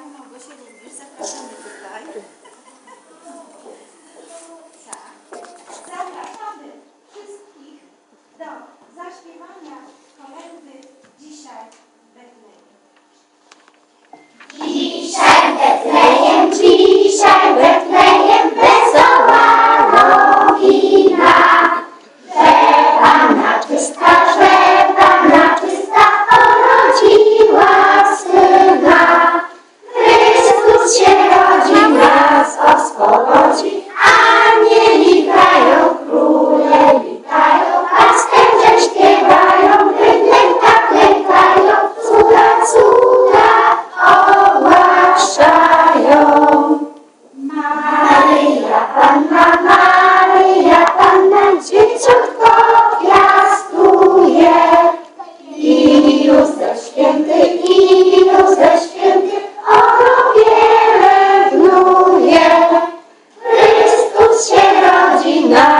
Pani Małgosia również zapraszamy tutaj. Marina.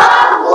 Allah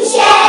一千。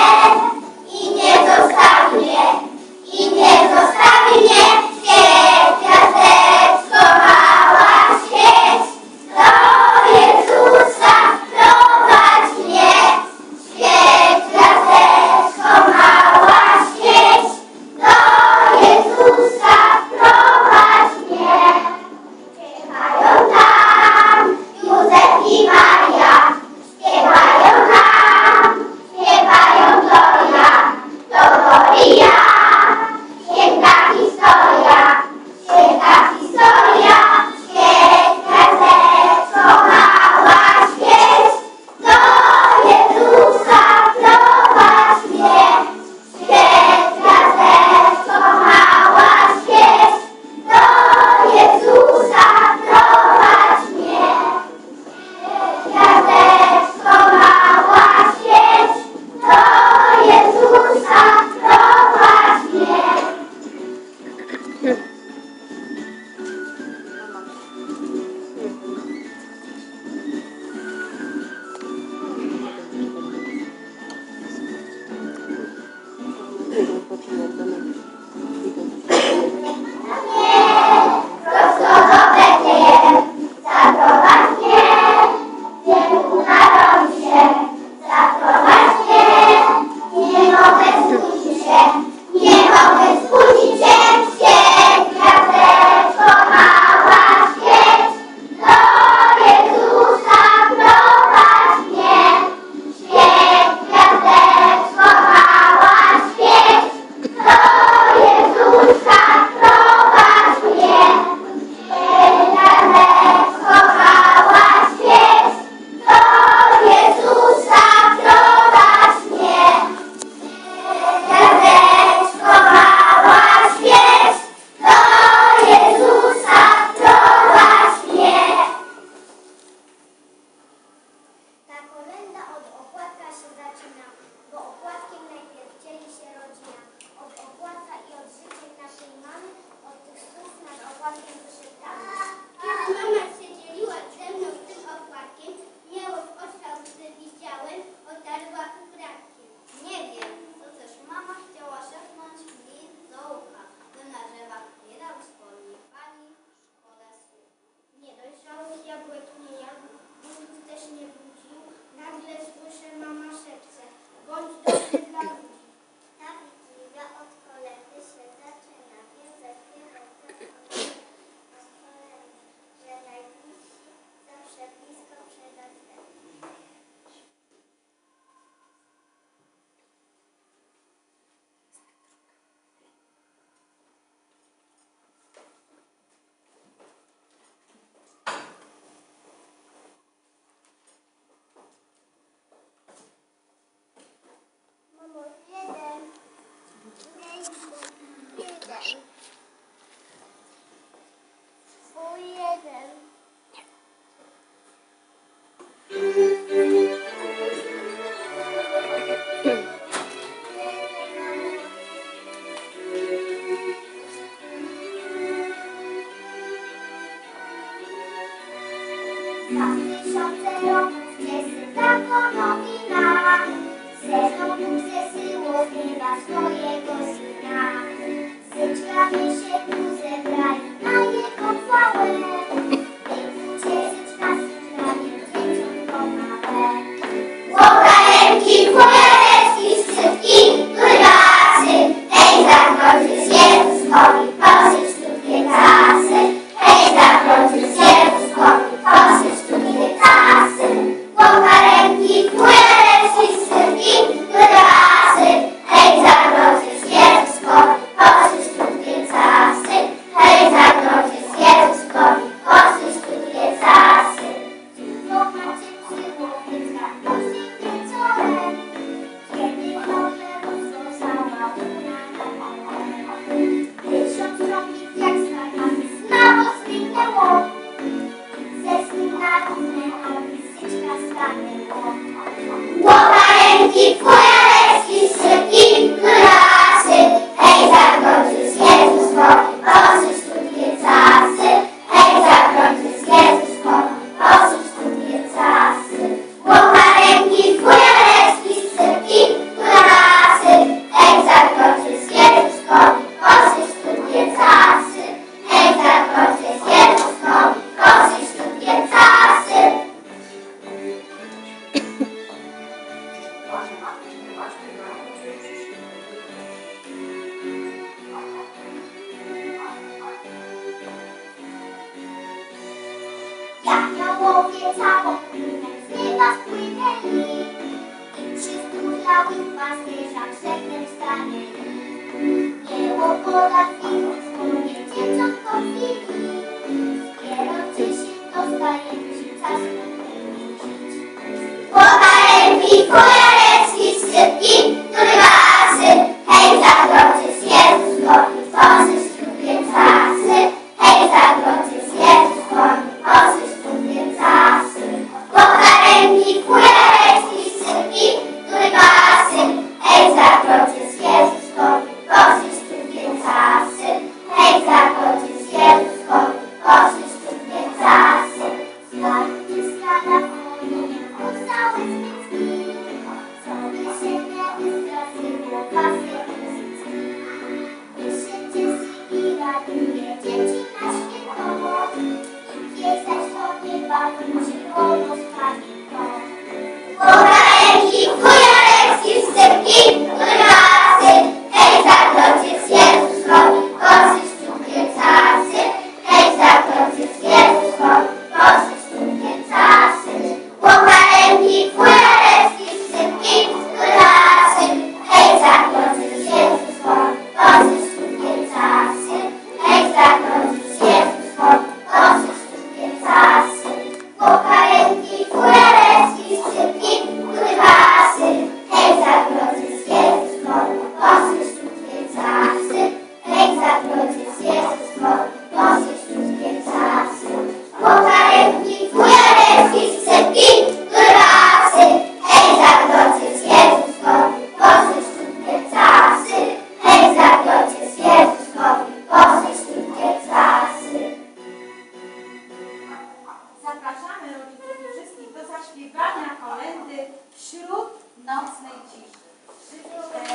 Połowie za z nieba spłynie lit I przy struchlałych pasterzach szeptem stanie. Dzieło pola chwilą wspólnie dzieciątko chwili Zbierajcie się, dostajemy się czas na Pokarem i szybki kolędy wśród nocnej ciszy. Krzyczę